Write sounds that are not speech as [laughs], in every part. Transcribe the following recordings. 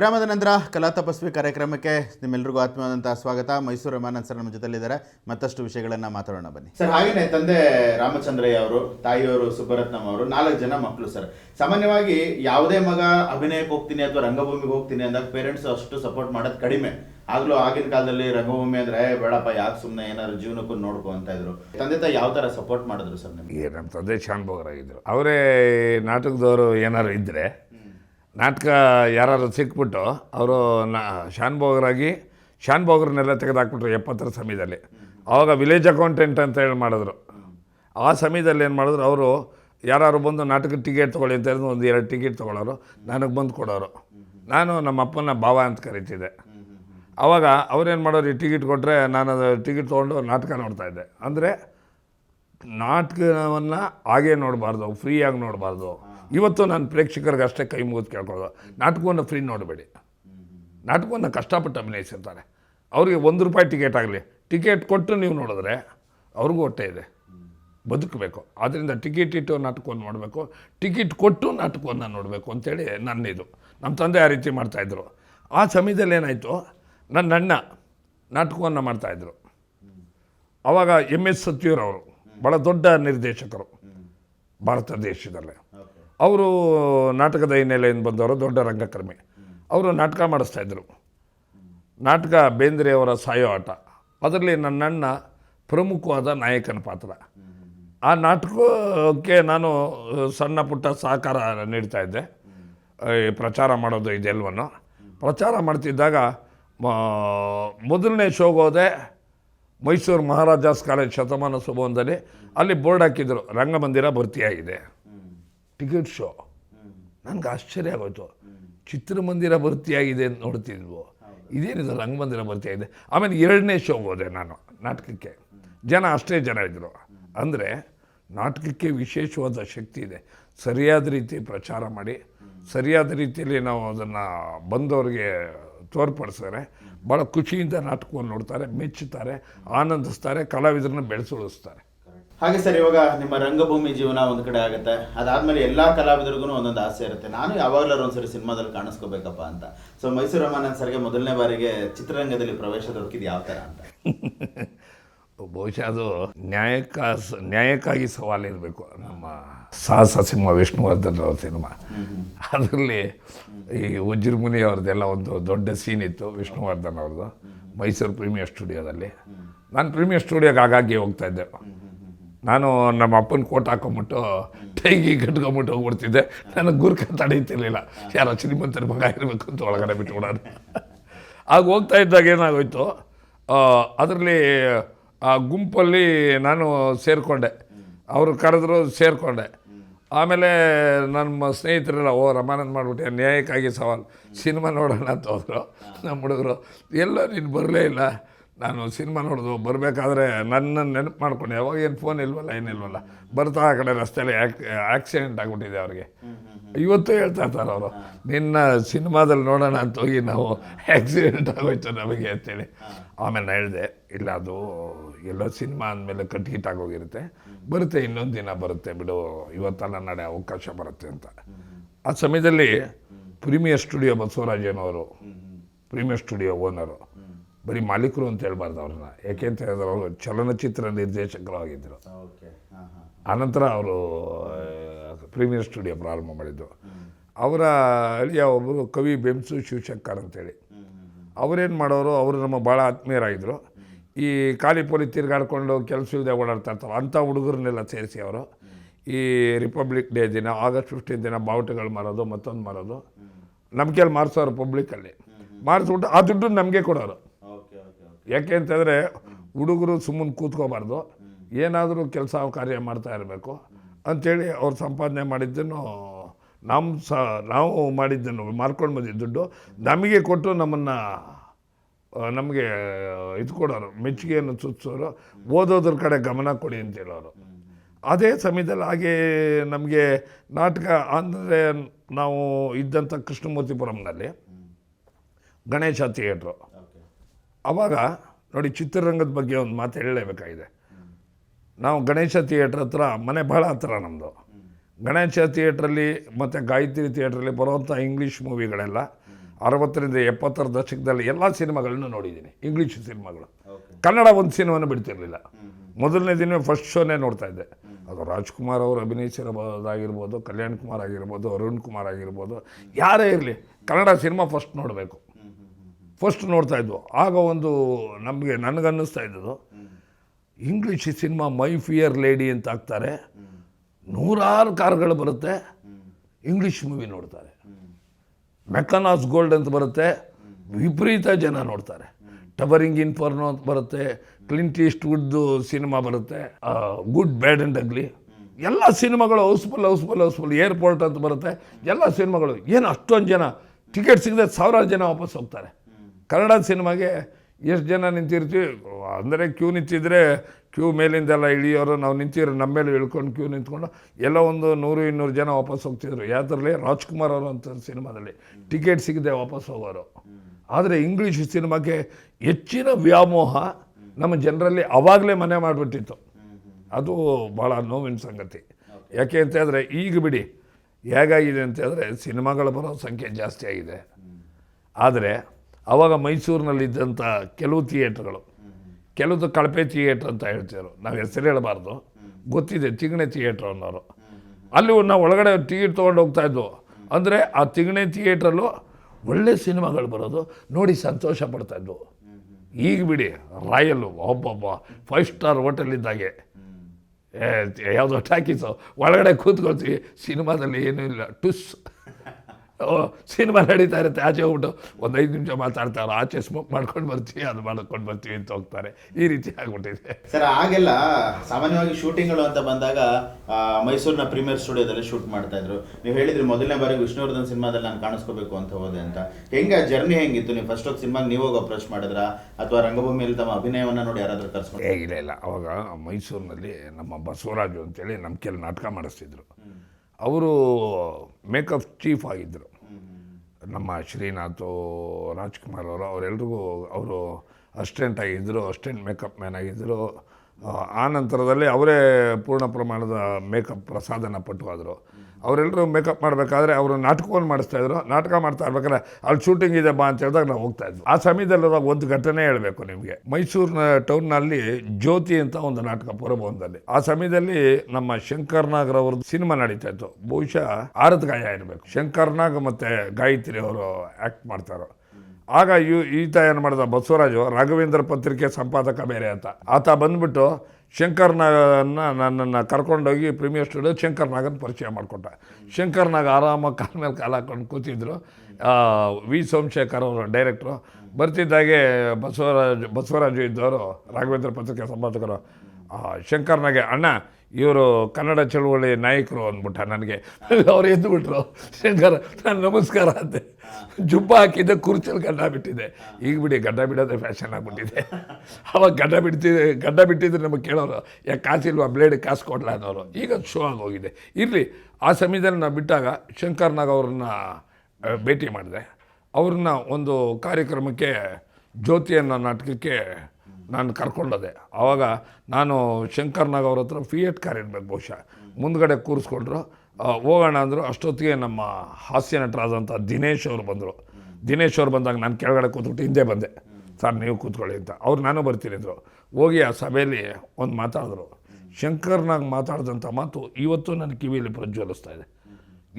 ವಿರಾಮದ ನಂತರ ಕಲಾ ತಪಸ್ವಿ ಕಾರ್ಯಕ್ರಮಕ್ಕೆ ನಿಮ್ಮೆಲ್ಲರಿಗೂ ಆತ್ಮೀಯವಾದಂತಹ ಸ್ವಾಗತ. ಮೈಸೂರು ರಮಾನಂದ್ ಸರ್ ನಮ್ಮ ಜೊತೆಲಿದ್ದಾರೆ ಮತ್ತಷ್ಟು ವಿಷಯಗಳನ್ನ ಮಾತಾಡೋಣ ಬನ್ನಿ. ಸರ್ ಹಾಗೇನೆ ತಂದೆ ರಾಮಚಂದ್ರಯ್ಯ ಅವರು ತಾಯಿಯವರು ಸುಬ್ಬರತ್ನಂ ಅವರು ನಾಲ್ಕು ಜನ ಮಕ್ಕಳು ಸರ್. ಸಾಮಾನ್ಯವಾಗಿ ಯಾವುದೇ ಮಗ ಅಭಿನಯಕ್ಕೆ ಹೋಗ್ತೀನಿ ಅಥವಾ ರಂಗಭೂಮಿಗೆ ಹೋಗ್ತೀನಿ ಅಂದಾಗ ಪೇರೆಂಟ್ಸ್ ಅಷ್ಟು ಸಪೋರ್ಟ್ ಮಾಡೋದು ಕಡಿಮೆ. ಆಗ್ಲೂ ಆಗಿನ ಕಾಲದಲ್ಲಿ ರಂಗಭೂಮಿ ಅಂದ್ರೆ "ಏ, ಬೇಡಪ್ಪ ಯಾಕೆ ಸುಮ್ಮನೆ ಏನಾದ್ರು ಜೀವನಕ್ಕೂ ನೋಡ್ಕೊ ಅಂತ ಇದ್ರು. ತಂದೆ ತಾಯಿ ಯಾವ ತರ ಸಪೋರ್ಟ್ ಮಾಡಿದ್ರು ಸರ್ ನಮಗೆ? ನಮ್ಮ ತಂದೆ ಶಾನ್ಭೋಗರಾಗಿದ್ರು ಅವರೇ ನಾಟಕದವರು ಏನಾದ್ರು ಇದ್ದರೆ ನಾಟಕ ಯಾರು ಸಿಕ್ಬಿಟ್ಟು ಅವರು ನಾ ಶಾನ್ ಭೋಗರಾಗಿ, ಶಾನ್ ಭೋಗರನ್ನೆಲ್ಲ ತೆಗೆದಾಕ್ಬಿಟ್ರು ಎಪ್ಪತ್ತರ ಸಮಯದಲ್ಲಿ. ಆವಾಗ ವಿಲೇಜ್ ಅಕೌಂಟೆಂಟ್ ಅಂತ ಹೇಳಿ ಮಾಡಿದ್ರು. ಆ ಸಮಯದಲ್ಲಿ ಏನು ಮಾಡಿದ್ರು, ಅವರು ಯಾರು ಬಂದು ನಾಟಕ ಟಿಕೆಟ್ ತೊಗೊಳ್ಳಿ ಅಂತ ಹೇಳಿದ್ರು, ಒಂದು ಎರಡು ಟಿಕೆಟ್ ತೊಗೊಳೋರು ನನಗೆ ಬಂದು ಕೊಡೋರು. ನಾನು ನಮ್ಮ ಅಪ್ಪನ ಭಾವ ಅಂತ ಕರಿತಿದ್ದೆ. ಆವಾಗ ಅವ್ರೇನು ಮಾಡೋರು, ಈ ಟಿಕೆಟ್ ಕೊಟ್ಟರೆ ನಾನು ಟಿಕೆಟ್ ತೊಗೊಂಡು ನಾಟಕ ನೋಡ್ತಾಯಿದ್ದೆ ಅಂದರೆ ನಾಟಕವನ್ನು ಹಾಗೇ ನೋಡಬಾರ್ದು ಫ್ರೀಯಾಗಿ ನೋಡಬಾರ್ದು. ಇವತ್ತು ನಾನು ಪ್ರೇಕ್ಷಕರಿಗೆ ಅಷ್ಟೇ ಕೈ ಮುಗಿದು ಕೇಳ್ಕೊಳ್ಳೋದು. ನಾಟಕವನ್ನು ಫ್ರೀ ನೋಡಬೇಡಿ. ನಾಟಕವನ್ನು ಕಷ್ಟಪಟ್ಟು ಅಭಿನಯಿಸಿರ್ತಾರೆ. ಅವರಿಗೆ ಒಂದು ರೂಪಾಯಿ ಟಿಕೆಟ್ ಆಗಲಿ. ಟಿಕೆಟ್ ಕೊಟ್ಟು ನೀವು ನೋಡಿದ್ರೆ ಅವ್ರಿಗೂ ಹೊಟ್ಟೆ ಇದೆ. ಬದುಕಬೇಕು. ಆದ್ದರಿಂದ ಟಿಕೆಟ್ ಇಟ್ಟು ನಾಟಕವನ್ನು ನೋಡಬೇಕು. ಟಿಕೆಟ್ ಕೊಟ್ಟು ನಾಟಕವನ್ನು ನೋಡಬೇಕು ಅಂತೇಳಿ ನನ್ನ ಇದು ನಮ್ಮ ತಂದೆ ಆ ರೀತಿ ಮಾಡ್ತಾಯಿದ್ರು ಆ ಸಮಯದಲ್ಲಿ ಏನಾಯಿತು? ನನ್ನ ಅಣ್ಣ ನಾಟಕವನ್ನು ಮಾಡ್ತಾಯಿದ್ರು ಆವಾಗ ಎಂ ಎಸ್ ಸತ್ಯೂರವರು ಭಾಳ ದೊಡ್ಡ ನಿರ್ದೇಶಕರು. ಭಾರತ ದೇಶದಲ್ಲೇ. ಅವರು ನಾಟಕದ ಹಿನ್ನೆಲೆಯಿಂದ ಬಂದವರು ದೊಡ್ಡ ರಂಗಕರ್ಮಿ. ಅವರು ನಾಟಕ ಮಾಡಿಸ್ತಾಯಿದ್ರು ನಾಟಕ ಬೇಂದ್ರೆಯವರ ಸಾಯೋ ಆಟ. ಅದರಲ್ಲಿ ನನ್ನಣ್ಣ ಪ್ರಮುಖವಾದ ನಾಯಕನ ಪಾತ್ರ. ಆ ನಾಟಕಕ್ಕೆ ನಾನು ಸಣ್ಣ ಪುಟ್ಟ ಸಹಕಾರ ನೀಡ್ತಾ ಇದ್ದೆ. ಪ್ರಚಾರ ಮಾಡೋದು ಇದೆಲ್ಲವನ್ನು ಪ್ರಚಾರ ಮಾಡ್ತಿದ್ದಾಗ ಮೊದಲನೇ ಶೋಗೋದೆ ಮೈಸೂರು ಮಹಾರಾಜಾಸ್ ಕಾಲೇಜ್ ಶತಮಾನ ಸುಭವನದಲ್ಲಿ ಅಲ್ಲಿ ಬೋರ್ಡ್ ಹಾಕಿದ್ರು, ರಂಗಮಂದಿರ ಭರ್ತಿಯಾಗಿದೆ. Ticket show. ನನಗೆ ಆಶ್ಚರ್ಯ ಆಗೋಯ್ತು. ಚಿತ್ರಮಂದಿರ ಭರ್ತಿಯಾಗಿದೆ ಅಂತ ನೋಡ್ತಿದ್ವು. ಇದೇನಿದೆ? ರಂಗಮಂದಿರ ಭರ್ತಿಯಾಗಿದೆ. ಆಮೇಲೆ ಎರಡನೇ ಶೋಗೆ ಹೋದೆ ನಾನು ನಾಟಕಕ್ಕೆ. ಜನ ಅಷ್ಟೇ ಜನ ಇದ್ದರು ಅಂದರೆ ನಾಟಕಕ್ಕೆ ವಿಶೇಷವಾದ ಶಕ್ತಿ ಇದೆ. ಸರಿಯಾದ ರೀತಿ ಪ್ರಚಾರ ಮಾಡಿ ಸರಿಯಾದ ರೀತಿಯಲ್ಲಿ ನಾವು ಅದನ್ನು ಬಂದವರಿಗೆ ತೋರ್ಪಡಿಸಿದ್ರೆ ಭಾಳ ಖುಷಿಯಿಂದ ನಾಟಕವನ್ನು ನೋಡ್ತಾರೆ ಮೆಚ್ಚುತ್ತಾರೆ ಆನಂದಿಸ್ತಾರೆ ಕಲಾವಿದರನ್ನ ಬೆಳೆಸುಳಿಸ್ತಾರೆ. ಹಾಗೆ ಸರ್ ಇವಾಗ ನಿಮ್ಮ ರಂಗಭೂಮಿ ಜೀವನ ಒಂದು ಕಡೆ ಆಗುತ್ತೆ. ಅದಾದ್ಮೇಲೆ ಎಲ್ಲಾ ಕಲಾವಿದರಿಗೂ ಒಂದೊಂದು ಆಸೆ ಇರುತ್ತೆ. ನಾನು ಯಾವಾಗಲಾರು ಒಂದ್ಸರಿ ಸಿನಿಮಾದಲ್ಲಿ ಕಾಣಿಸ್ಕೋಬೇಕಪ್ಪ ಅಂತ. ಸೊ ಮೈಸೂರು ರಮಾನಂದ್ ಸರ್ಗೆ ಮೊದಲನೇ ಬಾರಿಗೆ ಚಿತ್ರರಂಗದಲ್ಲಿ ಪ್ರವೇಶ ದೊರಕಿದ್ ಯಾವ ತರ ಅಂತ? [laughs] ಬಹುಶಃ ಅದು ನ್ಯಾಯಕ್ಕ ನ್ಯಾಯಕ್ಕಾಗಿ ಸವಾಲಿರಬೇಕು ನಮ್ಮ ಸಾಹಸ ಸಿಂಹ ವಿಷ್ಣುವರ್ಧನ್ ಅವ್ರ ಸಿನಿಮಾ. ಅದರಲ್ಲಿ ಈ ವಜ್ರಮುನಿ ಅವ್ರದ್ದೆಲ್ಲ ಒಂದು ದೊಡ್ಡ ಸೀನ್ ಇತ್ತು ವಿಷ್ಣುವರ್ಧನ್ ಅವ್ರದ್ದು. ಮೈಸೂರು ಪ್ರೀಮಿಯರ್ ಸ್ಟುಡಿಯೋದಲ್ಲಿ. ನಾನು ಪ್ರೀಮಿಯರ್ ಸ್ಟುಡಿಯೋಗೆ ಆಗಾಗ್ಗೆ ಹೋಗ್ತಾ ಇದ್ದೆ. ನಾನು ನಮ್ಮ ಅಪ್ಪನ ಕೋಟ್ ಹಾಕೊಂಬಿಟ್ಟು ಟೈಗಿ ಕಟ್ಕೊಂಬಿಟ್ಟು ಹೋಗ್ಬಿಡ್ತಿದ್ದೆ. ನನಗೆ ಗುರ್ಕ ತಡೀತಿರ್ಲಿಲ್ಲ. ಯಾರೋ ಶ್ರೀಮಂತರ ಮಗ ಇರಬೇಕು ಅಂತ ಒಳಗಡೆ ಬಿಟ್ಬಿಡೋಣ ಆಗ ಹೋಗ್ತಾ ಇದ್ದಾಗ ಏನಾಗೋಯ್ತು? ಅದರಲ್ಲಿ, ಆ, ಗುಂಪಲ್ಲಿ ನಾನು ಸೇರಿಕೊಂಡೆ. ಅವರು ಕರೆದ್ರು ಸೇರಿಕೊಂಡೆ. ಆಮೇಲೆ ನಮ್ಮ ಸ್ನೇಹಿತರೆಲ್ಲ, ಓ, ರಮಾನಂದ್ ಮಾಡಿಬಿಟ್ಟೆ ನ್ಯಾಯಕ್ಕಾಗಿ ಸವಾಲು. ಸಿನಿಮಾ ನೋಡೋಣ ಅಂತ ಹೋದರು. ನಮ್ಮ ಹುಡುಗರು, ಎಲ್ಲ ನೀನು ಬರಲೇ ಇಲ್ಲ. ನಾನು ಸಿನಿಮಾ ನೋಡೋದು ಬರಬೇಕಾದ್ರೆ ನನ್ನ ನೆನಪು ಮಾಡ್ಕೊಂಡೆ, ಯಾವಾಗ ಏನು ಫೋನ್ ಇಲ್ವಲ್ಲ ಏನಿಲ್ವಲ್ಲ ಬರ್ತಾ ಆ ಕಡೆ ರಸ್ತೆಯಲ್ಲಿ ಆಕ್ಸಿಡೆಂಟ್ ಆಗಿಬಿಟ್ಟಿದೆ ಅವ್ರಿಗೆ. ಇವತ್ತು ಹೇಳ್ತಾ ಇರ್ತಾರೆ ಅವರು, ನಿನ್ನ ಸಿನಿಮಾದಲ್ಲಿ ನೋಡೋಣ ಅಂತ ಹೋಗಿ ನಾವು ಆಕ್ಸಿಡೆಂಟ್ ಆಗೋಯ್ತು ನಮಗೆ ಅಂತೇಳಿ. ಆಮೇಲೆ ನಾನು ಹೇಳಿದೆ, ಇಲ್ಲ ಅದು ಎಲ್ಲ ಸಿನಿಮಾ ಅಂದಮೇಲೆ ಕಟ್ಕಿಟ್ ಆಗೋಗಿರುತ್ತೆ ಬರುತ್ತೆ, ಇನ್ನೊಂದು ದಿನ ಬರುತ್ತೆ, ಬಿಡು ಇವತ್ತಲ್ಲ ನಾಳೆ ಅವಕಾಶ ಬರುತ್ತೆ ಅಂತ. ಆ ಸಮಯದಲ್ಲಿ ಪ್ರೀಮಿಯರ್ ಸ್ಟುಡಿಯೋ ಬಸವರಾಜನವರು, ಪ್ರೀಮಿಯರ್ ಸ್ಟುಡಿಯೋ ಓನರು ಬರೀ ಮಾಲೀಕರು ಅಂತ ಹೇಳ್ಬಾರ್ದು ಅವ್ರನ್ನ. ಯಾಕೆ ಅಂತ ಹೇಳಿದ್ರೆ ಅವರು ಚಲನಚಿತ್ರ ನಿರ್ದೇಶಕರು ಆಗಿದ್ದರು ಆನಂತರ ಅವರು ಪ್ರೀಮಿಯರ್ ಸ್ಟುಡಿಯೋ ಪ್ರಾರಂಭ ಮಾಡಿದ್ದು. ಅವರ ಅಳಿಯ ಒಬ್ಬರು ಕವಿ ಬೆಂಸು ಶಿವಶಂಕರ್ ಅಂತೇಳಿ. ಅವರೇನು ಮಾಡೋರು ಅವರು ನಮ್ಮ ಭಾಳ ಆತ್ಮೀಯರಾಗಿದ್ದರು ಈ ಖಾಲಿ ಪೊಲಿ ತಿರುಗಾಡ್ಕೊಂಡು ಕೆಲಸ ಇಲ್ಲದೆ ಓಡಾಡ್ತಾ ಇರ್ತಾರೆ ಅಂಥ ಹುಡುಗರನ್ನೆಲ್ಲ ಸೇರಿಸಿ ಅವರು. ಈ ರಿಪಬ್ಲಿಕ್ ಡೇ ದಿನ ಆಗಸ್ಟ್ ಫಿಫ್ಟೀನ್ ದಿನ ಬಾವುಟಗಳು ಮಾರೋದು ಮತ್ತೊಂದು ಮಾರೋದು. ನಮ್ಮ ಕೈಲಿ ಮಾರಿಸೋರು ಪಬ್ಲಿಕ್ಕಲ್ಲಿ ಮಾರಿಸ್ಬಿಟ್ಟು ಆ ದುಡ್ಡು ನಮಗೆ ಕೊಡೋರು. ಯಾಕೆ ಅಂತಂದರೆ ಹುಡುಗರು ಸುಮ್ಮನೆ ಕೂತ್ಕೋಬಾರ್ದು. ಏನಾದರೂ ಕೆಲಸ ಕಾರ್ಯ ಮಾಡ್ತಾ ಇರಬೇಕು. ಅಂಥೇಳಿ ಅವ್ರು ಸಂಪಾದನೆ ಮಾಡಿದ್ದನ್ನು ನಮ್ಮ ಸ, ನಾವು ಮಾಡಿದ್ದನ್ನು ಮಾರ್ಕೊಂಡು ಬಂದಿದ್ದ ದುಡ್ಡು ನಮಗೆ ಕೊಟ್ಟು ನಮ್ಮನ್ನು ನಮಗೆ ಇದು ಕೊಡೋರು, ಮೆಚ್ಚುಗೆಯನ್ನು ಸೂಚಿಸೋರು, ಓದೋದ್ರ ಕಡೆ ಗಮನ ಕೊಡಿ ಅಂತ ಹೇಳೋರು ಅದೇ ಸಮಯದಲ್ಲಿ ಹಾಗೆ ನಮಗೆ ನಾಟಕ ಅಂದರೆ ನಾವು ಇದ್ದಂಥ ಕೃಷ್ಣಮೂರ್ತಿಪುರಂನಲ್ಲಿ ಗಣೇಶ ಥಿಯೇಟ್ರು. ಆವಾಗ ನೋಡಿ ಚಿತ್ರರಂಗದ ಬಗ್ಗೆ ಒಂದು ಮಾತು ಹೇಳಲೇಬೇಕಾಗಿದೆ. ನಾವು ಗಣೇಶ ಥಿಯೇಟ್ರ್ ಹತ್ರ ಮನೆ ಭಾಳ ಹತ್ರ ನಮ್ಮದು ಗಣೇಶ ಥಿಯೇಟ್ರಲ್ಲಿ ಮತ್ತು ಗಾಯತ್ರಿ ಥಿಯೇಟ್ರಲ್ಲಿ ಬರುವಂಥ ಇಂಗ್ಲೀಷ್ ಮೂವಿಗಳೆಲ್ಲ ಅರವತ್ತರಿಂದ ಎಪ್ಪತ್ತರ ದಶಕದಲ್ಲಿ ಎಲ್ಲ ಸಿನಿಮಾಗಳನ್ನು ನೋಡಿದ್ದೀನಿ. ಇಂಗ್ಲೀಷ್ ಸಿನಿಮಾಗಳು. ಕನ್ನಡ ಒಂದು ಸಿನಿಮಾನು ಬಿಡ್ತಿರಲಿಲ್ಲ. ಮೊದಲನೇ ದಿನ ಫಸ್ಟ್ ಶೋನೇ ನೋಡ್ತಾ ಇದ್ದೆ. ಅದು ರಾಜ್ಕುಮಾರ್ ಅವರು ಅಭಿನಯಿಸಿರಬಹುದಾಗಿರ್ಬೋದು ಕಲ್ಯಾಣ್ ಕುಮಾರ್ ಆಗಿರ್ಬೋದು ಅರುಣ್ ಕುಮಾರ್ ಆಗಿರ್ಬೋದು ಯಾರೇ ಇರಲಿ ಕನ್ನಡ ಸಿನಿಮಾ ಫಸ್ಟ್ ನೋಡಬೇಕು. ಫಸ್ಟ್ ನೋಡ್ತಾ ಇದ್ವು. ಆಗ ಒಂದು ನಮಗೆ ನನಗನ್ನಿಸ್ತಾ ಇದ್ದದು English cinema my fair lady ಅಂತ ಹಾಕ್ತಾರೆ. ನೂರಾರು ಕಾರ್ಗಳು ಬರುತ್ತೆ. ಇಂಗ್ಲೀಷ್ ಮೂವಿ ನೋಡ್ತಾರೆ. ಮೆಕನಾಸ್ ಗೋಲ್ಡ್ ಅಂತ ಬರುತ್ತೆ. ವಿಪರೀತ ಜನ ನೋಡ್ತಾರೆ. ಟವರಿಂಗ್ ಇನ್ಫರ್ನೋ ಅಂತ ಬರುತ್ತೆ. ಕ್ಲಿಂಟ್ ಈಸ್ಟ್ ವುಡ್ದು ಸಿನಿಮಾ ಬರುತ್ತೆ. Good, bad and ugly. ಎಲ್ಲ ಸಿನಿಮಾಗಳು ಹೌಸ್ಫುಲ್ ಹೌಸ್ಫುಲ್ ಹೌಸ್ಫುಲ್. ಏರ್ಪೋರ್ಟ್ ಅಂತ ಬರುತ್ತೆ. ಎಲ್ಲ ಸಿನಿಮಾಗಳು. ಏನು ಅಷ್ಟೊಂದು ಜನ. ಟಿಕೆಟ್ ಸಿಗದೆ ಸಾವಿರಾರು ಜನ ವಾಪಸ್ ಹೋಗ್ತಾರೆ. ಕನ್ನಡ ಸಿನಿಮಾಗೆ ಎಷ್ಟು ಜನ ನಿಂತಿರ್ತೀವಿ? ಅಂದರೆ ಕ್ಯೂ ನಿಂತಿದ್ರೆ ಕ್ಯೂ ಮೇಲಿಂದೆಲ್ಲ ಇಳಿಯೋರು, ನಾವು ನಿಂತಿರೋ ನಮ್ಮ ಮೇಲೆ ಇಳ್ಕೊಂಡು ಕ್ಯೂ ನಿಂತ್ಕೊಂಡು ಎಲ್ಲ ಒಂದು ನೂರು, ಇನ್ನೂರು ಜನ ವಾಪಸ್ ಹೋಗ್ತಿದ್ರು. ಯಾವ್ದ್ರಲ್ಲಿ? ರಾಜ್ಕುಮಾರ್ ಅವರು ಅಂತ ಸಿನಿಮಾದಲ್ಲಿ ಟಿಕೆಟ್ ಸಿಗದೆ ವಾಪಸ್ ಹೋಗೋರು. ಆದರೆ ಇಂಗ್ಲೀಷ್ ಸಿನಿಮಾಗೆ ಹೆಚ್ಚಿನ ವ್ಯಾಮೋಹ ನಮ್ಮ ಜನರಲ್ಲಿ ಅವಾಗಲೇ ಮನೆ ಮಾಡಿಬಿಟ್ಟಿತ್ತು. ಅದು ಭಾಳ ನೋವಿನ ಸಂಗತಿ. ಯಾಕೆ ಅಂತ ಈಗ ಬಿಡಿ, ಹೇಗಾಗಿದೆ ಅಂತ ಹೇಳಿದ್ರೆ ಸಿನಿಮಾಗಳು ಬರೋ ಸಂಖ್ಯೆ ಜಾಸ್ತಿ ಆಗಿದೆ. ಆದರೆ ಆವಾಗ ಮೈಸೂರಿನಲ್ಲಿದ್ದಂಥ ಕೆಲವು ಥಿಯೇಟ್ರ್ಗಳು ಕೆಲವು ಕಳಪೆ ಥಿಯೇಟ್ರ್ ಅಂತ ಹೇಳ್ತಿದ್ರು. ನಾವು ಹೆಸರು ಹೇಳಬಾರ್ದು. ಗೊತ್ತಿದೆ, ತಿಂಗಣೆ ಥಿಯೇಟ್ರ್ ಅನ್ನೋರು. ಅಲ್ಲಿ ನಾವು ಒಳಗಡೆ ಟಿಕೆಟ್ ತೊಗೊಂಡು ಹೋಗ್ತಾ ಇದ್ವು. ಅಂದರೆ ಆ ತಿಂಗಣೆ ಥಿಯೇಟ್ರಲ್ಲೂ ಒಳ್ಳೆ ಸಿನಿಮಾಗಳು ಬರೋದು. ನೋಡಿ ಸಂತೋಷ ಪಡ್ತಾ ಇದ್ವು. ಈಗ ಬಿಡಿ ರಾಯಲ್ಲು ಒಬ್ಬೊಬ್ಬ ಫೈವ್ ಸ್ಟಾರ್ ಹೋಟೆಲ್ ಇದ್ದಾಗೆ. ಯಾವುದೋ ಟಾಕೀಸು. ಒಳಗಡೆ ಕೂತ್ಕೊಳ್ತೀವಿ. ಸಿನಿಮಾದಲ್ಲಿ ಏನೂ ಇಲ್ಲ. ಟುಸ್. ಸಿನಿಮಾ ನಡೀತಾ ಇರುತ್ತೆ. ಆಚೆ ಹೋಗ್ಬಿಟ್ಟು ಒಂದು ಐದು ನಿಮಿಷ ಮಾತಾಡ್ತಾರೆ ಆಚೆ ಸ್ಮೋಕ್ ಮಾಡ್ಕೊಂಡು ಬರ್ತೀವಿ ಅದು ಮಾಡ್ಕೊಂಡು ಬರ್ತೀವಿ ಅಂತ ಹೋಗ್ತಾರೆ. ಈ ರೀತಿ ಆಗ್ಬಿಟ್ಟಿದೆ. ಸರ್ ಆಗೆಲ್ಲ ಸಾಮಾನ್ಯವಾಗಿ ಶೂಟಿಂಗ್ಗಳು ಅಂತ ಬಂದಾಗ ಮೈಸೂರಿನ ಪ್ರೀಮಿಯರ್ ಸ್ಟುಡಿಯೋದಲ್ಲಿ ಶೂಟ್ ಮಾಡ್ತಾ ಇದ್ರು. ನೀವು ಹೇಳಿದ್ರಿ ಮೊದಲನೇ ಬಾರಿ ವಿಷ್ಣುವರ್ಧನ್ ಸಿನಿಮಾದಲ್ಲಿ ನಾನು ಕಾಣಿಸ್ಕೋಬೇಕು ಅಂತ ಹೋದೆ ಅಂತ. ಹೆಂಗೆ ಆ ಜರ್ನಿ ಹೆಂಗಿತ್ತು? ನೀವು ಫಸ್ಟ್ ಹೋಗಿ ಸಿನಿಮಾಗೆ ನೀವು ಹೋಗಿ ಅಪ್ರೋಚ್ ಮಾಡಿದ್ರ? ಅಥವಾ ರಂಗಭೂಮಿಯಲ್ಲಿ ತಮ್ಮ ಅಭಿನಯವನ್ನ ನೋಡಿ ಯಾರಾದರೂ ಕರ್ಸ್ಕೊಂಡು ಹೇಗಿಲ್ಲ ಇಲ್ಲ ಇಲ್ಲ. ಅವಾಗ ಮೈಸೂರಿನಲ್ಲಿ ನಮ್ಮ ಬಸವರಾಜು ಅಂತೇಳಿ ನಮ್ಮ ಕೆಲ ನಾಟಕ ಮಾಡಿಸ್ತಿದ್ರು. ಅವರು ಮೇಕಪ್ ಚೀಫ್ ಆಗಿದ್ದರು ನಮ್ಮ ಶ್ರೀನಾಥು ರಾಜ್ಕುಮಾರ್ ಅವರು ಅವರೆಲ್ರಿಗೂ ಅವರು ಅಸ್ಟೆಂಟ್ ಆಗಿದ್ದರು ಅಸ್ಟೆಂಟ್ ಮೇಕಪ್ ಮ್ಯಾನ್ ಆಗಿದ್ದರು ಆ, ನಂತರದಲ್ಲಿ ಅವರೇ ಪೂರ್ಣ ಪ್ರಮಾಣದ ಮೇಕಪ್ ಪ್ರಸಾದನ ಪಟ್ಟು ಆದರು ಅವರೆಲ್ಲರೂ ಮೇಕಪ್ ಮಾಡಬೇಕಾದ್ರೆ ಅವರು ನಾಟಕವನ್ನು ಮಾಡಿಸ್ತಾಯಿದ್ರು ನಾಟಕ ಮಾಡ್ತಾ ಇರ್ಬೇಕಾದ್ರೆ ಅಲ್ಲಿ ಶೂಟಿಂಗ್ ಇದೆ ಬಾ ಅಂತ ಹೇಳಿದಾಗ ನಾವು ಹೋಗ್ತಾ ಇದ್ವಿ. ಆ ಸಮಯದಲ್ಲಿ ಒಂದು ಘಟನೆ ಹೇಳಬೇಕು ನಿಮಗೆ. ಮೈಸೂರಿನ ಟೌನ್ನಲ್ಲಿ ಜ್ಯೋತಿ ಅಂತ ಒಂದು ನಾಟಕ ಪೂರ್ವಭವನದಲ್ಲಿ ಆ ಸಮಯದಲ್ಲಿ ನಮ್ಮ ಶಂಕರ್ ನಾಗ್ ಅವ್ರದ್ದು ಸಿನಿಮಾ ನಡೀತಾ ಇತ್ತು. ಬಹುಶಃ ಆರದ್ ಗಾಯ ಇರಬೇಕು. ಶಂಕರ್ ನಾಗ್ ಮತ್ತು ಗಾಯತ್ರಿ ಅವರು ಆ್ಯಕ್ಟ್ ಮಾಡ್ತಾರೋ. ಆಗ ಈತ ಏನು ಮಾಡಿದ ಬಸವರಾಜು, ರಾಘವೇಂದ್ರ ಪತ್ರಿಕೆ ಸಂಪಾದಕ ಬೇರೆ ಅಂತ. ಆತ ಬಂದ್ಬಿಟ್ಟು ಶಂಕರ್ನಾಗನ್ನ ನನ್ನನ್ನು ಕರ್ಕೊಂಡೋಗಿ ಪ್ರೀಮಿಯರ್ ಸ್ಟುಡಿಯೋ ಶಂಕರ್ನಾಗನ್ ಪರಿಚಯ ಮಾಡಿಕೊಟ್ಟ. ಶಂಕರ್ನಾಗ್ ಆರಾಮಾಗಿ ಕಾಲ ಮೇಲೆ ಕಾಲ ಹಾಕ್ಕೊಂಡು ಕೂತಿದ್ರು. ವಿ. ಸೋಮಶೇಖರ್ ಅವರು ಡೈರೆಕ್ಟ್ರು. ಬರ್ತಿದ್ದಾಗೆ ಬಸವರಾಜ್, ಬಸವರಾಜು ಇದ್ದವರು, ರಾಘವೇಂದ್ರ ಪತ್ರಿಕೆ ಸಂಪಾದಕರು. ಶಂಕರ್ನಾಗೆ, ಅಣ್ಣ, ಇವರು ಕನ್ನಡ ಚಳುವಳಿ ನಾಯಕರು ಅಂದ್ಬಿಟ್ಟ ನನಗೆ. [laughs] ಅವ್ರು ಎದ್ದುಬಿಟ್ರು ಶಂಕರ್ ನಾನು ನಮಸ್ಕಾರ, ಅಂದೆ. ಜುಬ್ಬ ಹಾಕಿದ್ದೆ ಕುರ್ಚಲ್ಲಿ ಗಡ್ಡ ಬಿಟ್ಟಿದ್ದೆ. ಈಗ ಬಿಡಿ ಗಡ್ಡ ಬಿಡೋದೇ ಫ್ಯಾಷನ್ ಆಗಿಬಿಟ್ಟಿದೆ. ಅವಾಗ ಗಡ್ಡ ಬಿಡ್ತಿದ್ದೆ ಗಡ್ಡ ಬಿಟ್ಟಿದ್ರೆ ನಮಗೆ ಕೇಳೋರು ಯಾಕೆ ಕಾಸಿಲ್ವಾ ಬ್ಲೇಡ್ ಕಾಸು ಕೊಡಲ? ಅನ್ನೋರು. ಈಗ ಶೋ ಆಗೋಗಿದೆ. ಇರಲಿ, ಆ ಸಮಯದಲ್ಲಿ ನಾವು ಬಿಟ್ಟಾಗ ಶಂಕರ್ನಾಗ್ ಅವ್ರನ್ನ ಭೇಟಿ ಮಾಡಿದೆ. ಅವ್ರನ್ನ ಒಂದು ಕಾರ್ಯಕ್ರಮಕ್ಕೆ ಜ್ಯೋತಿ ಅನ್ನೋ ನಾಟಕಕ್ಕೆ ನಾನು ಕರ್ಕೊಂಡೋದೆ. ಆವಾಗ ನಾನು ಶಂಕರ್ನಾಗ್ ಅವ್ರ ಹತ್ರ ಫಿಯೇಟ್ ಕಾರ್ ಇರಬೇಕು ಬಹುಶಃ. ಮುಂದ್ಗಡೆ ಕೂರಿಸ್ಕೊಂಡ್ರು. ಹೋಗೋಣ ಅಂದರು ಅಷ್ಟೊತ್ತಿಗೆ ನಮ್ಮ ಹಾಸ್ಯ ನಟರಾದಂಥ ದಿನೇಶ್ ಅವರು ಬಂದರು. ದಿನೇಶ್ ಅವ್ರು ಬಂದಾಗ ನಾನು ಕೆಳಗಡೆ ಕೂತ್ಬಿಟ್ಟು ಹಿಂದೆ ಬಂದೆ. ಸರ್, ನೀವು ಕೂತ್ಕೊಳ್ಳಿ ಅಂತ. ಅವ್ರು ನಾನು ಬರ್ತೀನಿ ಅಂದರು. ಹೋಗಿ ಆ ಸಭೆಯಲ್ಲಿ ಒಂದು ಮಾತಾಡಿದ್ರು. ಶಂಕರ್ನಾಗ ಮಾತಾಡಿದಂಥ ಮಾತು ಇವತ್ತು ನನ್ನ ಕಿವಿಯಲ್ಲಿ ಪ್ರಜ್ವಲಿಸ್ತಾ ಇದೆ.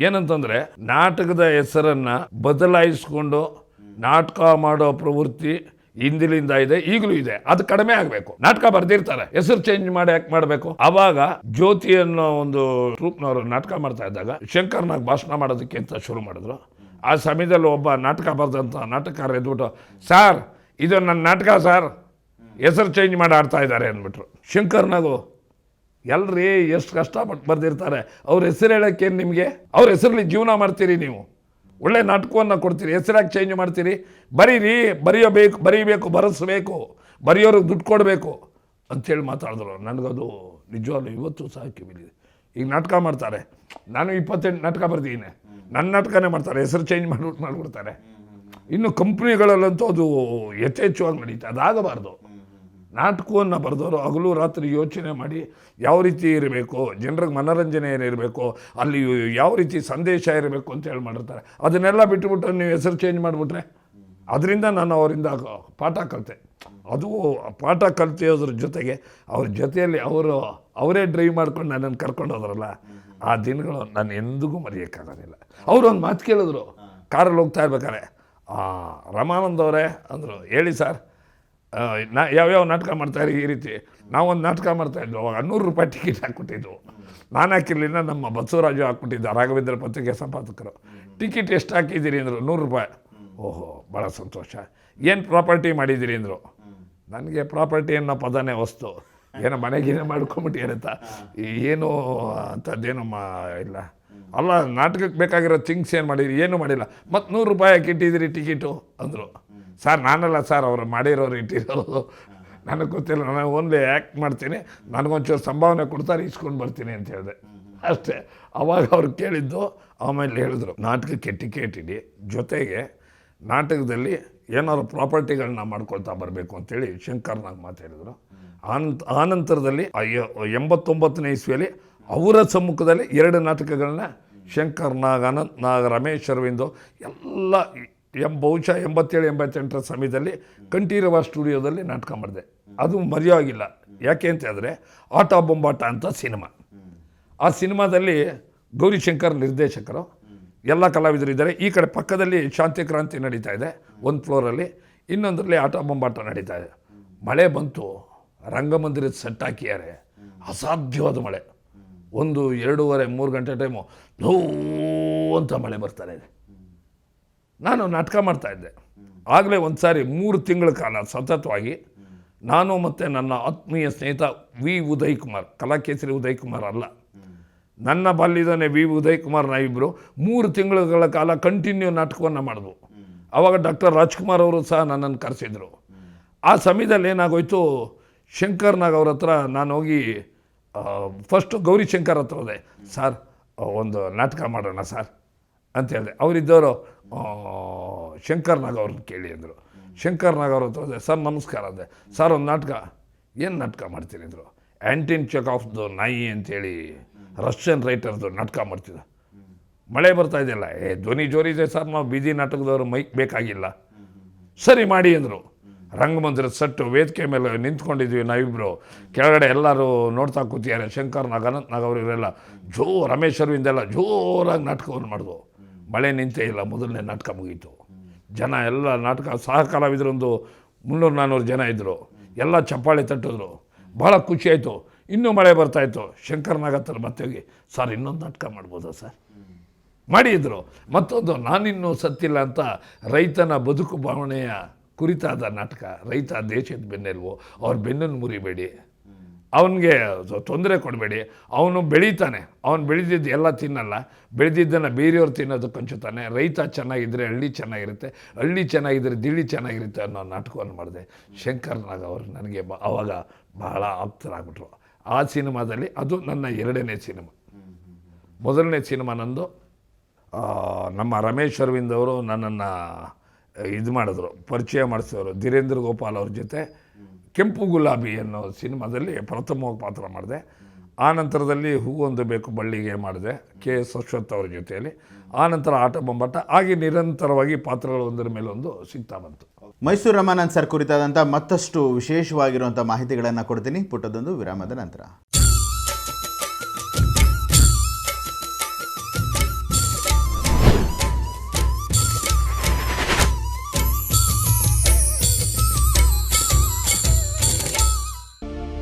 ಏನಂತಂದರೆ, ನಾಟಕದ ಹೆಸರನ್ನು ಬದಲಾಯಿಸ್ಕೊಂಡು ನಾಟಕ ಮಾಡೋ ಪ್ರವೃತ್ತಿ ಹಿಂದಿಲಿಂದ ಇದೆ, ಈಗಲೂ ಇದೆ. ಅದು ಕಡಿಮೆ ಆಗಬೇಕು. ನಾಟಕ ಬರ್ದಿರ್ತಾರೆ. ಹೆಸರು ಚೇಂಜ್ ಮಾಡಿ ಯಾಕೆ ಮಾಡಬೇಕು? ಅವಾಗ ಜ್ಯೋತಿ ಅನ್ನೋ ಒಂದು ಟ್ರೂಪ್ನವರು ನಾಟಕ ಮಾಡ್ತಾ ಇದ್ದಾಗ ಶಂಕರ್ನಾಗ್ ಭಾಷಣ ಮಾಡೋದಕ್ಕೆ ಅಂತ ಶುರು ಮಾಡಿದ್ರು. ಆ ಸಮಯದಲ್ಲಿ ಒಬ್ಬ ನಾಟಕ ಬರೆದಂಥ ನಾಟಕಕಾರ ಎದ್ಬಿಟ್ಟು, ಸಾರ್, ಇದು ನನ್ನ ನಾಟಕ, ಸಾರ್. ಹೆಸರು ಚೇಂಜ್ ಮಾಡಿ ಆಡ್ತಾ ಇದ್ದಾರೆ ಅಂದ್ಬಿಟ್ರು. ಶಂಕರ್ನಾಗು, ಎಲ್ರಿ ಎಷ್ಟು ಕಷ್ಟಪಟ್ಟು ಬರೆದಿರ್ತಾರೆ. ಅವ್ರ ಹೆಸರು ಏನು ನಿಮಗೆ? ಅವ್ರ ಹೆಸರಲ್ಲಿ ಜೀವನ ಮಾಡ್ತೀರಿ ನೀವು. ಒಳ್ಳೆ ನಾಟಕವನ್ನು ಕೊಡ್ತೀರಿ ಹೆಸರಾಗಿ ಚೇಂಜ್ ಮಾಡ್ತೀರಿ. ಬರೀರಿ ಬರೆಯಬೇಕು ಬರೀಬೇಕು ಬರೆಸಬೇಕು ಬರೆಯೋರಿಗೆ ದುಡ್ಡು ಕೊಡಬೇಕು ಅಂಥೇಳಿ ಮಾತಾಡಿದ್ರು ನನಗದು ನಿಜವಾಗ್ಲೂ ಇವತ್ತು ಸಹ ಕಿವಿಲಿದೆ ಈಗ ನಾಟಕ ಮಾಡ್ತಾರೆ. ನಾನು ಇಪ್ಪತ್ತೆಂಟು ನಾಟಕ ಬರ್ದಿದ್ದೀನಿ ನನ್ನ ನಾಟಕನೇ ಮಾಡ್ತಾರೆ. ಹೆಸರು ಚೇಂಜ್ ಮಾಡ್ಬಿಟ್ಟು ಮಾಡಿಬಿಡ್ತಾರೆ. ಇನ್ನು ಕಂಪ್ನಿಗಳಲ್ಲಂತೂ ಅದು ಯಥೇಚ್ಛವಾಗಿ ನಡೀತಾ ಅದಾಗಬಾರ್ದು. ನಾಟಕವನ್ನು ಬರೆದವರು ಹಗಲು ರಾತ್ರಿ ಯೋಚನೆ ಮಾಡಿ ಯಾವ ರೀತಿ ಇರಬೇಕು ಜನರಿಗೆ ಮನೋರಂಜನೆ ಏನಿರಬೇಕು ಅಲ್ಲಿ ಯಾವ ರೀತಿ ಸಂದೇಶ ಇರಬೇಕು ಅಂತ ಹೇಳಿ ಮಾಡಿರ್ತಾರೆ. ಅದನ್ನೆಲ್ಲ ಬಿಟ್ಟುಬಿಟ್ಟು ನೀವು ಹೆಸರು ಚೇಂಜ್ ಮಾಡಿಬಿಟ್ರೆ? ಅದರಿಂದ ನಾನು ಅವರಿಂದ ಪಾಠ ಕಲಿತೆ. ಅದು ಪಾಠ ಕಲ್ತಿಯೋದ್ರ ಜೊತೆಗೆ ಅವ್ರ ಜೊತೆಯಲ್ಲಿ ಅವರು ಅವರೇ ಡ್ರೈವ್ ಮಾಡ್ಕೊಂಡು ನನ್ನನ್ನು ಕರ್ಕೊಂಡು ಹೋದ್ರಲ್ಲ ಆ ದಿನಗಳು ನಾನು ಎಂದಿಗೂ ಮರೆಯೋಕ್ಕಾಗೋದಿಲ್ಲ. ಅವರು ಒಂದು ಮಾತು ಕೇಳಿದ್ರು ಕಾರಲ್ಲಿ ಹೋಗ್ತಾ ಇರ್ಬೇಕಾರೆ ರಮಾನಂದ್ ಅವರೇ ಅಂದರು ಹೇಳಿ ಸರ್ ನಾ ಯಾವ್ಯಾವ ನಾಟಕ ಮಾಡ್ತಾಯಿರಿ ಈ ರೀತಿ? ನಾವೊಂದು ನಾಟಕ ಮಾಡ್ತಾಯಿದ್ವು ಅವಾಗ ನೂರು ರೂಪಾಯಿ ಟಿಕೆಟ್ ಹಾಕ್ಬಿಟ್ಟಿದ್ವು. ನಾನು ಹಾಕಿರ್ಲಿಲ್ಲ, ನಮ್ಮ ಬಸವರಾಜು ಹಾಕ್ಬಿಟ್ಟಿದ್ದ, ರಾಘವೇಂದ್ರ ಪತ್ರಿಕೆ ಸಂಪಾದಕರು. ಟಿಕೆಟ್ ಎಷ್ಟು ಹಾಕಿದ್ದೀರಿ ಅಂದರು, ನೂರು ರೂಪಾಯಿ. ಓಹೋ ಭಾಳ ಸಂತೋಷ. ಏನು ಪ್ರಾಪರ್ಟಿ ಮಾಡಿದ್ದೀರಿ ಅಂದರು? ನನಗೆ ಪ್ರಾಪರ್ಟಿ ಅನ್ನೋ ಪದನೇ ವಸ್ತು. ಏನೋ ಮನೆಗೇನೋ ಮಾಡ್ಕೊಂಬಿಟ್ಟಿರತ್ತ ಏನು ಅಂಥದ್ದೇನು ಮಾ ಇಲ್ಲ. ಅಲ್ಲ, ನಾಟಕಕ್ಕೆ ಬೇಕಾಗಿರೋ ಥಿಂಗ್ಸ್ ಏನು ಮಾಡಿರಿ? ಏನೂ ಮಾಡಿಲ್ಲ. ಮತ್ತು ನೂರು ರೂಪಾಯಿ ಹಾಕಿಟ್ಟಿದ್ದೀರಿ ಟಿಕೆಟು ಅಂದರು. ಸರ್, ನಾನಲ್ಲ ಸರ್, ಅವರು ಮಾಡಿರೋರು ಇಟ್ಟಿರೋದು ನನಗೆ ಗೊತ್ತಿಲ್ಲ, ನಾನು ಓನ್ಲಿ ಆ್ಯಕ್ಟ್ ಮಾಡ್ತೀನಿ. ನನಗೊಂಚೂರು ಸಂಭಾವನೆ ಕೊಡ್ತಾರೆ ಇಸ್ಕೊಂಡು ಬರ್ತೀನಿ ಅಂತ ಹೇಳಿದೆ. ಅಷ್ಟೇ. ಅವಾಗ ಅವ್ರು ಕೇಳಿದ್ದು, ಆಮೇಲೆ ಹೇಳಿದ್ರು, ನಾಟಕಕ್ಕೆ ಟಿಕೆಟ್ ಇಡಿ. ಜೊತೆಗೆ ನಾಟಕದಲ್ಲಿ ಏನಾದ್ರು ಪ್ರಾಪರ್ಟಿಗಳನ್ನ ಮಾಡ್ಕೊಳ್ತಾ ಬರಬೇಕು ಅಂತೇಳಿ ಶಂಕರ್ನಾಗ್ ಮಾತಾಡಿದರು ಆನಂತ, ಆನಂತರದಲ್ಲಿ ಎಂಬತ್ತೊಂಬತ್ತನೇ ಇಸ್ವಿಯಲ್ಲಿ ಅವರ ಸಮ್ಮುಖದಲ್ಲಿ ಎರಡು ನಾಟಕಗಳನ್ನ ಶಂಕರ್ ನಾಗ್ ಅನಂತ್ ನಾಗ್ ರಮೇಶ್ ಅರವಿಂದು, ಎಲ್ಲ ಎಂ ಬಹುಶಃ ಎಂಬತ್ತೇಳು, ಎಂಬತ್ತೆಂಟರ ಸಮಯದಲ್ಲಿ ಕಂಠೀರವ ಸ್ಟುಡಿಯೋದಲ್ಲಿ ನಾಟಕ ಮಾಡಿದೆ. ಅದು ಮರೆಯೋಗಿಲ್ಲ. ಯಾಕೆ ಅಂತ ಹೇಳಿದ್ರೆ ಆಟ ಬೊಂಬಾಟ ಅಂತ ಸಿನಿಮಾ. ಆ ಸಿನಿಮಾದಲ್ಲಿ ಗೌರಿಶಂಕರ್ ನಿರ್ದೇಶಕರು, ಎಲ್ಲ ಕಲಾವಿದರು ಇದ್ದಾರೆ ಈ ಕಡೆ ಪಕ್ಕದಲ್ಲಿ ಶಾಂತಿ ಕ್ರಾಂತಿ ನಡೀತಾ ಇದೆ, ಒಂದು ಫ್ಲೋರಲ್ಲಿ ಇನ್ನೊಂದರಲ್ಲಿ ಆಟ ಬೊಂಬಾಟ ನಡೀತಾ ಇದೆ. ಮಳೆ ಬಂತು, ರಂಗಮಂದಿರದ ಸೆಟ್ ಹಾಕಿದ್ದಾರೆ. ಅಸಾಧ್ಯವಾದ ಮಳೆ. ಒಂದು ಎರಡೂವರೆ, ಮೂರು ಗಂಟೆ ಟೈಮು ನೋವು ಅಂತ ಮಳೆ ಬರ್ತಾರೆ ನಾನು ನಾಟಕ ಮಾಡ್ತಾ ಇದ್ದೆ. ಆಗಲೇ ಒಂದು ಸಾರಿ ಮೂರು ತಿಂಗಳ ಕಾಲ ಸತತವಾಗಿ ನಾನು ಮತ್ತು ನನ್ನ ಆತ್ಮೀಯ ಸ್ನೇಹಿತ ವಿ ಉದಯ್ ಕುಮಾರ್ ಕಲಾಕೇಸರಿ ಉದಯ್ ಕುಮಾರ್ ಅಲ್ಲ. ನನ್ನ ಬಾಲ್ಯದನೇ ವಿ ಉದಯ್ ಕುಮಾರ್ ನಾವಿಬ್ಬರು ಮೂರು ತಿಂಗಳುಗಳ ಕಾಲ ಕಂಟಿನ್ಯೂ ನಾಟಕವನ್ನು ಮಾಡಿದ್ವು. ಆವಾಗ ಡಾಕ್ಟರ್ ರಾಜ್ಕುಮಾರ್ ಅವರು ಸಹ ನನ್ನನ್ನು ಕರೆಸಿದರು. ಆ ಸಮಯದಲ್ಲಿ ಏನಾಗೋಯ್ತು, ಶಂಕರ್ ನಾಗ್ ಅವ್ರ ಹತ್ರ ನಾನು ಹೋಗಿ ಫಸ್ಟು ಗೌರಿಶಂಕರ್ ಹತ್ರ ಹೋದೆ. ಸರ್ ಒಂದು ನಾಟಕ ಮಾಡೋಣ, ಸರ್. ಅಂತ ಹೇಳಿದೆ. ಅವರಿದ್ದವರು ಶಂಕರ್ ನಾಗ್ ಅವ್ರನ್ನ ಕೇಳಿ ಅಂದರು. ಶಂಕರ್ ನಾಗ್ ಅವ್ರ ಹತ್ರ ಸರ್, ನಮಸ್ಕಾರ ಅಂದೆ. ಸರ್, ಒಂದು ನಾಟಕ, ಏನು ನಾಟಕ ಮಾಡ್ತೀನಿ ಅಂದರು. ಆ್ಯಂಟಿನ್ ಚೆಕ್ ಆಫ್ ದ ನಾಯಿ ಅಂತೇಳಿ ರಷ್ಯನ್ ರೈಟರ್ದು ನಾಟಕ ಮಾಡ್ತಿದ್ದ ಮಳೆ ಬರ್ತಾ ಇದೆಯಲ್ಲ, ಏ, ಧ್ವನಿ ಜೋರಿದೆ ಸರ್, ನಾವು ಬೀದಿ ನಾಟಕದವರು ಮೈಕ್ ಬೇಕಾಗಿಲ್ಲ. ಸರಿ ಮಾಡಿ ಅಂದರು. ರಂಗಮಂದಿರ ಸಟ್ಟು, ವೇದಿಕೆ ಮೇಲೆ ನಿಂತ್ಕೊಂಡಿದ್ವಿ ನಾವಿಬ್ಬರು ಕೆಳಗಡೆ ಎಲ್ಲರೂ ನೋಡ್ತಾ ಕೂತಿದ್ದಾರೆ ಶಂಕರ್ ನಾಗ್ ಅನಂತ್ ನಾಗ್ ಅವರು ಇವರೆಲ್ಲ. ಜೋ ರಮೇಶ್ ಅರವಿಂದೆಲ್ಲ ಜೋರಾಗಿ ನಾಟಕವನ್ನು ಮಾಡಿದ್ವು ಮಳೆ ನಿಂತೇ ಇಲ್ಲ, ಮೊದಲನೇ ನಾಟಕ ಮುಗೀತು. ಜನ ಎಲ್ಲ ನಾಟಕ ಸಹ ಕಲಾವಿದರೊಂದು ಮುನ್ನೂರು ನಾನ್ನೂರು ಜನ ಇದ್ದರು ಎಲ್ಲ ಚಪ್ಪಾಳೆ ತಟ್ಟಿದ್ರು. ಭಾಳ ಖುಷಿಯಾಯಿತು ಇನ್ನೂ ಮಳೆ ಬರ್ತಾಯಿತ್ತು ಶಂಕರ್ ಮತ್ತೆ ಹೋಗಿ, ಸರ್, ಇನ್ನೊಂದು ನಾಟಕ ಮಾಡ್ಬೋದಾ, ಸರ್? ಮಾಡಿದ್ರು. ಮತ್ತೊಂದು, ನಾನಿನ್ನೂ ಸತ್ತಿಲ್ಲ ಅಂತ ರೈತನ ಬದುಕು ಭಾವನೆಯ ಕುರಿತಾದ ನಾಟಕ. ರೈತ ದೇಶದ ಬೆನ್ನೆಲುಬು. ಅವ್ರ ಬೆನ್ನನ್ನು ಮುರಿಬೇಡಿ. ಅವನಿಗೆ ತೊಂದರೆ ಕೊಡಬೇಡಿ. ಅವನು ಬೆಳೀತಾನೆ. ಅವನು ಬೆಳೆದಿದ್ದು ಎಲ್ಲ ತಿನ್ನಲ್ಲ. ಬೆಳೆದಿದ್ದನ್ನು ಬೇರೆಯವ್ರು ತಿನ್ನೋದಕ್ಕೆ ಹಂಚುತ್ತಾನೆ ರೈತ ಚೆನ್ನಾಗಿದ್ದರೆ ಹಳ್ಳಿ ಚೆನ್ನಾಗಿರುತ್ತೆ. ಹಳ್ಳಿ ಚೆನ್ನಾಗಿದ್ದರೆ ದಿಳಿ ಚೆನ್ನಾಗಿರುತ್ತೆ ಅನ್ನೋ ನಾಟಕವನ್ನು ಮಾಡಿದೆ. ಶಂಕರ್ ನಾಗ್ ಅವರು ನನಗೆ ಬ ಆವಾಗ ಬಹಳ ಆಪ್ತರಾಗ್ಬಿಟ್ರು. ಆ ಸಿನಿಮಾದಲ್ಲಿ ಅದು ನನ್ನ ಎರಡನೇ ಸಿನಿಮಾ. ಮೊದಲನೇ ಸಿನಿಮಾ ನಂದು. ನಮ್ಮ ರಮೇಶ್ ಅರವಿಂದ್ ಅವರು ನನ್ನನ್ನು ಇದು ಮಾಡಿದ್ರು. ಪರಿಚಯ ಮಾಡಿಸಿದವರು. ಧೀರೇಂದ್ರ ಗೋಪಾಲ್ ಅವ್ರ ಜೊತೆ. ಕೆಂಪು ಗುಲಾಬಿ ಅನ್ನೋ ಸಿನಿಮಾದಲ್ಲಿ ಪ್ರಥಮವಾಗಿ ಪಾತ್ರ ಮಾಡಿದೆ. ಆ ನಂತರದಲ್ಲಿ ಹೂವೊಂದು ಬೇಕು ಬಳ್ಳಿಗೆ ಮಾಡಿದೆ, ಕೆ ಎಸ್ ಅಶ್ವಥ್ ಅವರ ಜೊತೆಯಲ್ಲಿ. ಆ ನಂತರ ಆಟ ಬೊಂಬಾಟ, ಹಾಗೆ ನಿರಂತರವಾಗಿ ಪಾತ್ರಗಳು ಒಂದರ ಒಂದು ಸಿಗ್ತಾ ಬಂತು. ಮೈಸೂರು ರಮಾನಂದ್ ಸರ್ ಕುರಿತಾದಂಥ ಮತ್ತಷ್ಟು ವಿಶೇಷವಾಗಿರುವಂಥ ಮಾಹಿತಿಗಳನ್ನು ಕೊಡ್ತೀನಿ. ಪುಟ್ಟದೊಂದು ವಿರಾಮದ ನಂತರ.